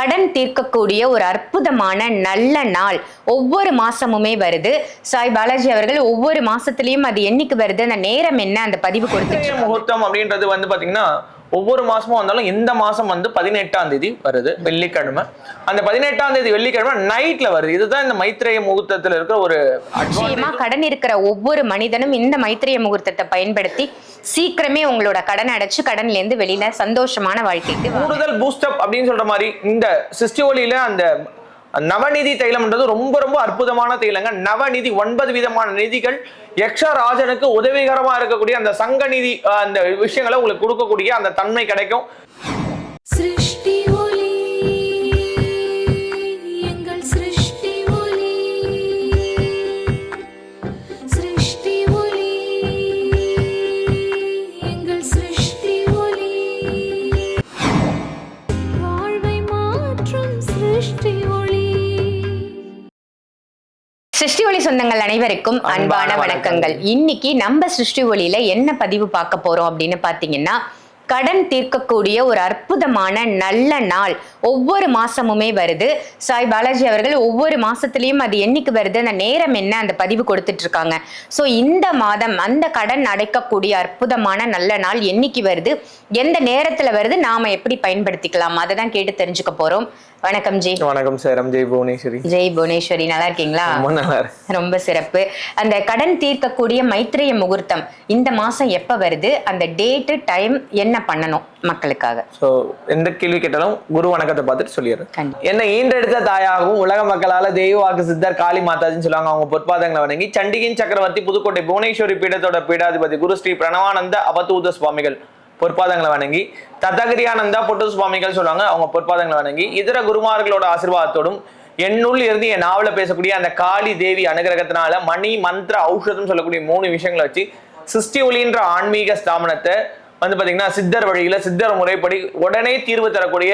கடன் தீர்க்கக்கூடிய ஒரு அற்புதமான நல்ல நாள் ஒவ்வொரு மாசமுமே வருது. சாய் பாலாஜி அவர்கள் ஒவ்வொரு மாசத்துலயும் அது என்னைக்கு வருது? அந்த நேரம் என்ன? அந்த பதிவு இருக்காங்க. முகூர்த்தம் அப்படின்றது வந்து பாத்தீங்கன்னா ஒவ்வொரு மாசமும் வந்தாலும் இந்த மாசம் வந்து பதினெட்டாம் தேதி வருது வெள்ளிக்கிழமை அந்த பதினெட்டாம் தேதி வெள்ளிக்கிழமை நைட்ல வருது இதுதான் இந்த மைத்ரேய முகூர்த்தத்துல இருக்கிற ஒரு நிச்சயமா. கடன் இருக்கிற ஒவ்வொரு மனிதனும் இந்த மைத்திரிய முகூர்த்தத்தை பயன்படுத்தி சீக்கிரமே உங்களோட கடன் அடைச்சு கடன்ல இருந்து வெளியில சந்தோஷமான வாழ்க்கைக்கு. கூடுதல் பூஸ்டப் அப்படின்னு சொல்ற மாதிரி இந்த சிஸ்டி ஒலியில அந்த நவநிதி தைலம்ன்றது ரொம்ப ரொம்ப அற்புதமான தைலங்க. நவநிதி ஒன்பது விதமான நிதிகள். யக்ஷ ராஜனுக்கு உதவிகரமா இருக்கக்கூடிய அந்த சங்க நிதி அந்த விஷயங்களை உங்களுக்கு கொடுக்கக்கூடிய அந்த தன்மை கிடைக்கும். சிருஷ்டி ஒளி சொந்தங்கள் அனைவருக்கும் அன்பான வணக்கங்கள். இன்னைக்கு நம்ம சிருஷ்டி ஒளியில என்ன பதிவு பார்க்க போறோம் அப்படின்னு பாத்தீங்கன்னா கடன் தீர்க்கக்கூடிய ஒரு அற்புதமான நல்ல நாள் ஒவ்வொரு மாசமுமே வருது. சாய் பாலாஜி அவர்கள் ஒவ்வொரு மாசத்துலயும் அது என்னைக்கு வருது அந்த நேரம் என்ன அந்த பதிவு கொடுத்துட்டு இருக்காங்க ஸோ இந்த மாதம் அந்த கடன் அடைக்கக்கூடிய அற்புதமான நல்ல நாள் என்னைக்கு வருது? எந்த நேரத்துல வருது? நாம எப்படி பயன்படுத்திக்கலாம்? அதை தான் கேட்டு தெரிஞ்சுக்க போறோம். வணக்கம் ஜி. வணக்கம் சேரம் ஜெய் புவனேஸ்வரி. ஜெய் புவனேஸ்வரி நல்லா இருக்கீங்களா? ரொம்ப சிறப்பு. அந்த கடன் தீர்க்கக்கூடிய மைத்திரிய முகூர்த்தம் இந்த மாசம் எப்ப வருது? அந்த டேட்டு டைம் என்ன பண்ணணும் மக்களுக்காக. ஸோ எந்த கேள்வி கேட்டாலும் குரு வணக்கத்தை பார்த்துட்டு சொல்லிடுறேன். என்ன ஈன்றெடுத்த தாயாகவும் உலக மக்களால தெய்வாக்கு சித்தர் காளி மாதாஜின்னு சொல்லுவாங்க. அவங்க பொற்பாதங்களை வணங்கி சண்டிகின் சக்கரவர்த்தி புதுக்கோட்டை புவனேஸ்வரி பீடத்தோட பீடாதிபதி குரு ஸ்ரீ பிரணவானந்த அவதூத சுவாமிகள் பொற்பாதங்களை வணங்கி தத்தகிரியானந்தா பொட்டு சுவாமிகள் சொல்லுவாங்க. அவங்க பொற்பாதங்களை வணங்கி இதர குருமார்களோட ஆசீர்வாதத்தோடும் என்னுள் இருந்து என் நாவல பேசக்கூடிய அந்த காளி தேவி அனுகிரகத்தினால மணி மந்திர ஔஷதம் சொல்லக்கூடிய மூணு விஷயங்களை வச்சு சிருஷ்டி ஒளின்ற ஆன்மீக ஸ்தாபனத்தை வந்து பார்த்தீங்கன்னா சித்தர் வழியில் சித்தர் முறைப்படி உடனே தீர்வு தரக்கூடிய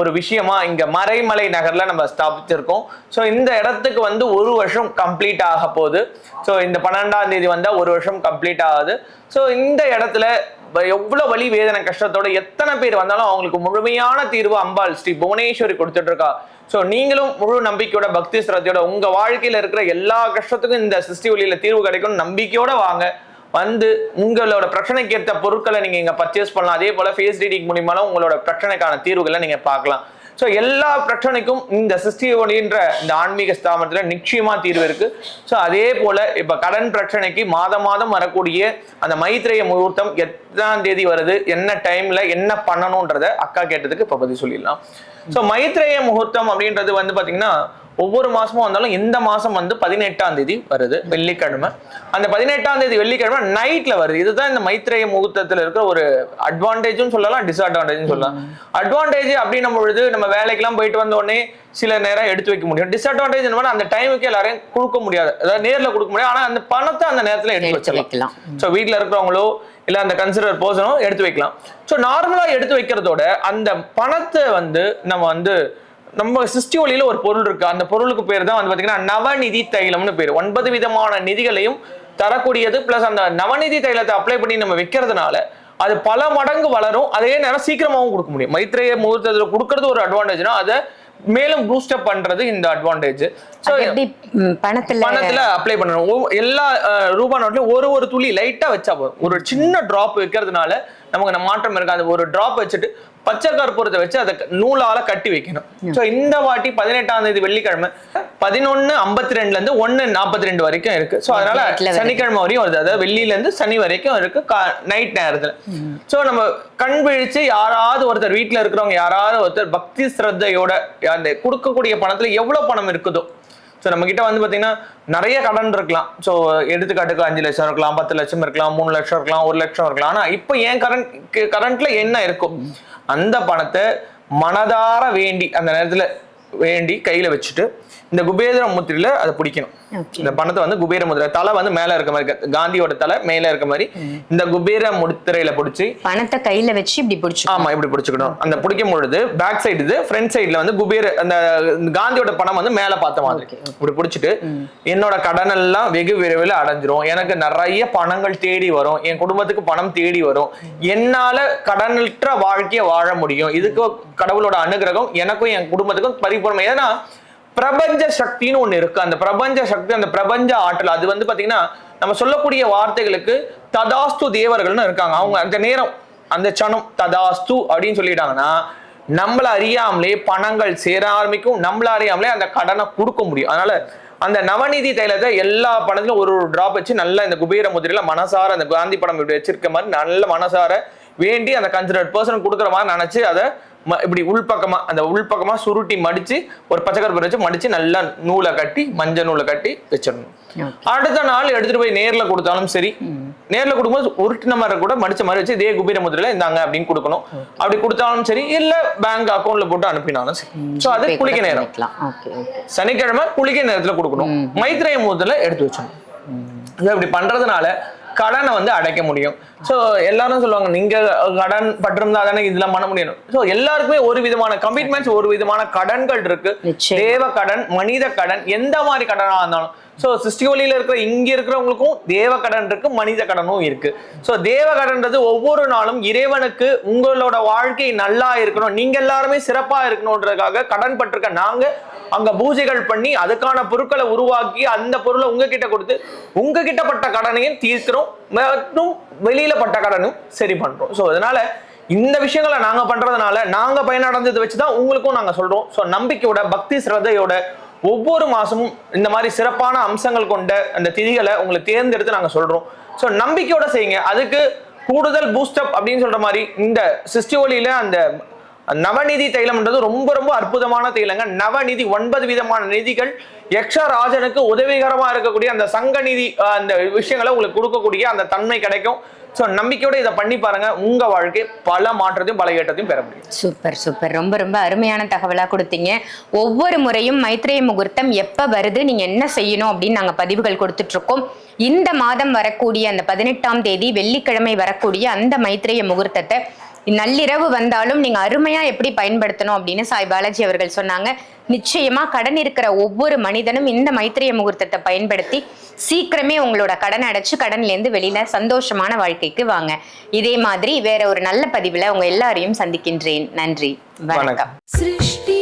ஒரு விஷயமா இங்கே மறைமலை நகரில் நம்ம ஸ்தாபிச்சிருக்கோம். ஸோ இந்த இடத்துக்கு வந்து ஒரு வருஷம் கம்ப்ளீட் ஆக போகுது. ஸோ இந்த பன்னெண்டாம் தேதி வந்தால் ஒரு வருஷம் கம்ப்ளீட் ஆகுது. ஸோ இந்த இடத்துல எவ்வளோ வழி வேதனை கஷ்டத்தோட எத்தனை பேர் வந்தாலும் அவங்களுக்கு முழுமையான தீர்வு அம்பாள் ஸ்ரீ புவனேஸ்வரி கொடுத்துட்டு இருக்கா ஸோ நீங்களும் முழு நம்பிக்கையோட பக்தி சிரத்தையோட உங்கள் வாழ்க்கையில் இருக்கிற எல்லா கஷ்டத்துக்கும் இந்த சிருஷ்டி ஒளியில் தீர்வு கிடைக்கும் நம்பிக்கையோட வாங்க. வந்து உங்களோட பிரச்சனைக்கு ஏற்ற பொருட்களை நீங்க இங்க பர்ச்சேஸ் பண்ணலாம். அதே போல ஃபேஸ் ரீடிங் மூலியமான உங்களோட பிரச்சனைக்கான தீர்வுகளை நீங்க பார்க்கலாம். ஸோ எல்லா பிரச்சனைக்கும் இந்த சிஸ்டி ஒளின்ற இந்த ஆன்மீக ஸ்தாபனத்தில் நிச்சயமா தீர்வு இருக்கு. ஸோ அதே போல இப்போ கடன் பிரச்சனைக்கு மாதம் மாதம் வரக்கூடிய அந்த மைத்திரைய முகூர்த்தம் எத்தனாம் தேதி வருது. என்ன டைம்ல என்ன பண்ணணும்ன்றத அக்கா கேட்டதுக்கு இப்போ பதில் சொல்லிடலாம். ஸோ மைத்திரைய முகூர்த்தம் அப்படின்றது வந்து பார்த்திங்கன்னா ஒவ்வொரு மாசமும் வந்தாலும் இந்த மாசம் வந்து பதினெட்டாம் தேதி வருது வெள்ளிக்கிழமை. அந்த பதினெட்டாம் தேதி வெள்ளிக்கிழமை நைட்ல வருது. இதுதான் இந்த மைத்திரேய முகூர்த்தத்துல இருக்கிற ஒரு அட்வான்டேஜும் சொல்லலாம் டிஸ்அட்வான்டேஜும் சொல்லலாம். அட்வான்டேஜ் அப்படின்னும் பொழுது நம்ம வேலைக்கெல்லாம் போயிட்டு வந்த உடனே சில நேரம் எடுத்து வைக்க முடியும். டிஸ்அட்வான்டேஜ் என்ன அந்த டைமுக்கு எல்லாரையும் கொடுக்க முடியாது. அதாவது நேர்ல கொடுக்க முடியாது. ஆனா அந்த பணத்தை அந்த நேரத்துல எடுத்து வச்சிடலாம். ஸோ வீட்டில் இருக்கிறவங்களோ இல்லை அந்த கன்சிடர் பர்சனோ எடுத்து வைக்கலாம். ஸோ நார்மலாக எடுத்து வைக்கிறதோட அந்த பணத்தை வந்து நம்ம வந்து நம்ம சிஸ்டி ஒளியில ஒரு பொருள் இருக்கு. அந்த பொருளுக்கு பேர் தான் வந்து பார்த்தீங்கன்னா நவநிதி தைலம்னு பேர். ஒன்பது விதமான நிதிகளையும் தரக்கூடியது. ப்ளஸ் அந்த நவநிதி தைலத்தை அப்ளை பண்ணி நம்ம வைக்கிறதுனால அது பல மடங்கு வளரும். அதே நேரம் சீக்கிரமாகவும் கொடுக்க முடியும். மைத்ரேய முகூர்த்தத்தில் கொடுக்கறது ஒரு அட்வான்டேஜ்னா அதை மேலும் பூஸ்டப் பண்றது இந்த அட்வான்டேஜ் ஸோ பணத்துல பணத்துல அப்ளை பண்ணணும். எல்லா ரூபா நோட்லயும் ஒரு ஒரு துளி லைட்டா வச்சா போதும். ஒரு சின்ன டிராப் வைக்கிறதுனால நமக்கு அந்த மாற்றம் இருக்கு? அந்த ஒரு டிராப் வச்சுட்டு பச்சை கற்பூரத்தை வச்சு அதை நூலால கட்டி வைக்கணும். சோ இந்த வாட்டி பதினெட்டாம் தேதி வெள்ளிக்கிழமை பதினொன்னு ஐம்பத்தி ரெண்டுல இருந்து ஒன்னு நாற்பத்தி ரெண்டு வரைக்கும் இருக்கு. சோ அதனால. சனிக்கிழமை வரையும் வருது. அதாவது வெள்ளியில இருந்து சனி வரைக்கும் இருக்கு நைட் நேரத்துல. சோ நம்ம கண் விழிச்சு யாராவது ஒருத்தர் வீட்ல இருக்கிறவங்க யாராவது ஒருத்தர் பக்தி ஸ்ரத்தையோட அந்த கொடுக்கக்கூடிய பணத்துல எவ்வளவு பணம் இருக்குதோ ஸோ நம்ம வந்து பார்த்தீங்கன்னா நிறைய கடன் இருக்கலாம். ஸோ எடுத்துக்காட்டுக்கு அஞ்சு லட்சம் இருக்கலாம் பத்து லட்சம் இருக்கலாம் மூணு லட்சம் இருக்கலாம் ஒரு லட்சம் இருக்கலாம். ஆனால் இப்போ ஏன் கரண்ட் கரண்ட்ல என்ன இருக்கும்? அந்த பணத்தை மனதார வேண்டி அந்த நேரத்தில் வேண்டி கையில் வச்சுட்டு இந்த குபேந்திர மூத்திரியில் அதை பிடிக்கணும். இந்த பணத்தை வந்து குபேர முதிரை தலை வந்து மேல இருக்க மாதிரி. காந்தியோட தலை மேல இருக்க மாதிரி. இந்த குபேர முத்திரையில பிடிச்சி பணத்தை கையில வச்சு இப்படி பிடிச்சு ஆமா இப்படி பிடிச்சுக்கணும். அந்த பிடிக்கும் பொழுது பேக் சைடு இது ஃப்ரண்ட் சைடுல வந்து குபேர அந்த காந்தியோட பணம் வந்து மேல பார்த்த மாதிரி. இப்படி பிடிச்சிட்டு என்னோட கடன் எல்லாம் வெகு விரைவில் அடைஞ்சிரும். எனக்கு நிறைய பணங்கள் தேடி வரும். என் குடும்பத்துக்கு பணம் தேடி வரும். என்னால கடனற்ற வாழ்க்கைய வாழ முடியும். இதுக்கு கடவுளோட அனுகிரகம் எனக்கும் என் குடும்பத்துக்கும் பரிபூர்ணம். ஏன்னா பிரபஞ்ச சக்தின்னு ஒண்ணு இருக்கு. அந்த பிரபஞ்ச சக்தி அந்த பிரபஞ்ச ஆற்றல் அது வந்து பாத்தீங்கன்னா நம்ம சொல்லக்கூடிய வார்த்தைகளுக்கு ததாஸ்து தேவர்கள்னு இருக்காங்க. அவங்க அந்த நேரம் அந்த சனம் ததாஸ்து அப்படின்னு சொல்லிட்டாங்கன்னா நம்மள அறியாமலே பணங்கள் சேர ஆரம்பிக்கும். நம்மள அறியாமலே அந்த கடனை கொடுக்க முடியும். அதனால அந்த நவநிதி தைலத்தை எல்லா பணத்திலும் ஒரு ஒரு டிராப் வச்சு நல்லா இந்த குபேர முதிரையில மனசார அந்த காந்தி படம் இப்படி வச்சிருக்க மாதிரி நல்ல மனசார வேண்டி அந்த கன்சிடர்ட் பர்சன் கொடுக்குற மாதிரி நினைச்சு அதை இப்படி உள்பக்கமா அந்த உள்பக்கமா சுருட்டி மடிச்சு ஒரு பச்சைக்கருப்பு வச்சு மடிச்சு நல்லா நூலை கட்டி மஞ்சள் நூலை கட்டி வச்சிடணும். அடுத்த நாள் எடுத்துட்டு போய் நேர்ல கொடுத்தாலும் சரி. நேர்ல கொடுக்கும்போது உருட்டின மாதிரி கூட மடிச்ச மாதிரி வச்சு இதே குபீர முதிரையில இந்தாங்க அப்படின்னு கொடுக்கணும். அப்படி கொடுத்தாலும் சரி இல்ல பேங்க் அக்கௌண்ட்ல போட்டு அனுப்பினாலும் சரி. சோ அது குளிக்க நேரம். சனிக்கிழமை குளிக்க நேரத்துல கொடுக்கணும். மைத்ரேய முகத்துல எடுத்து வச்சணும் இது அப்படி பண்றதுனால கடனை வந்து அடைக்க முடியும். சோ எல்லாரும் சொல்லுவாங்க நீங்க கடன் பட்டிருந்தா தானே இதெல்லாம் பண்ண முடியும்? சோ எல்லாருக்குமே ஒரு விதமான கமிட்மெண்ட்ஸ் ஒரு விதமான கடன்கள் இருக்கு. தேவ கடன் மனித கடன் எந்த மாதிரி கடனா இருந்தாலும். ஸோ சிருஷ்டி இருக்கிற இங்கே இருக்கிறவங்களுக்கும் தேவ கடன் இருக்கு மனித கடனும் இருக்கு. ஸோ தேவ கடன்றது ஒவ்வொரு நாளும் இறைவனுக்கு உங்களோட வாழ்க்கை நல்லா இருக்கணும். நீங்க எல்லாருமே சிறப்பா இருக்கணுன்றதுக்காக கடன் பட்டிருக்க நாங்க அங்க பூஜைகள் பண்ணி அதுக்கான பொருட்களை உருவாக்கி அந்த பொருளை உங்ககிட்ட கொடுத்து உங்ககிட்ட பட்ட கடனையும் தீர்க்கிறோம். மற்றும் வெளியில பட்ட கடனும் சரி பண்றோம். ஸோ அதனால இந்த விஷயங்களை நாங்க பண்றதுனால நாங்க பயனடைஞ்சதை வச்சுதான் உங்களுக்கும் நாங்க சொல்றோம். ஸோ நம்பிக்கையோட பக்தி சிரதையோட ஒவ்வொரு மாதமும் இந்த மாதிரி சிறப்பான அம்சங்கள் கொண்ட அந்த திதிகளை உங்களுக்கு தேர்ந்தெடுத்து நாங்கள் சொல்கிறோம் ஸோ நம்பிக்கையோட செய்யுங்க. அதுக்கு கூடுதல் பூஸ்டப் அப்படின்னு சொல்கிற மாதிரி இந்த சிஸ்டி ஒளியில அந்த நவநிதி தைலம்ன்றது ரொம்ப ரொம்ப அற்புதமான தைலங்க. நவநிதி ஒன்பது விதமான நிதிகள். யக்ஷ ராஜனுக்கு உதவிகரமா இருக்கக்கூடிய அந்த சங்க நிதி அந்த விஷயங்களை உங்களுக்கு கொடுக்கக்கூடிய அந்த தன்மை கிடைக்கும். ஸோ நம்பிக்கையோட இதை பண்ணி பாருங்க. உங்க வாழ்க்கை பல மாற்றத்தையும் பல ஏற்றத்தையும் பெற முடியும். Super super. ரொம்ப ரொம்ப அருமையான தகவலாக கொடுத்தீங்க. ஒவ்வொரு முறையும் மைத்ரேய முகூர்த்தம் எப்போ வருது நீங்க என்ன செய்யணும் அப்படின்னு நாங்கள் பதிவுகள் கொடுத்துட்டு இருக்கோம் இந்த மாதம் வரக்கூடிய அந்த பதினெட்டாம் தேதி வெள்ளிக்கிழமை வரக்கூடிய அந்த மைத்ரேய முகூர்த்தத்தை நள்ளிரவு வந்தாலும் நீங்க அருமையா எப்படி பயன்படுத்தணும் அப்படின்னு சாய் பாலாஜி அவர்கள் சொன்னாங்க. நிச்சயமா கடன் இருக்கிற ஒவ்வொரு மனிதனும் இந்த மைத்திரிய முகூர்த்தத்தை பயன்படுத்தி சீக்கிரமே உங்களோட கடன் அடைச்சு கடன்ல இருந்து வெளியில சந்தோஷமான வாழ்க்கைக்கு வாங்க. இதே மாதிரி வேற ஒரு நல்ல பதிவுல உங்கள் எல்லாரையும் சந்திக்கின்றேன். நன்றி. வணக்கம். சிருஷ்டி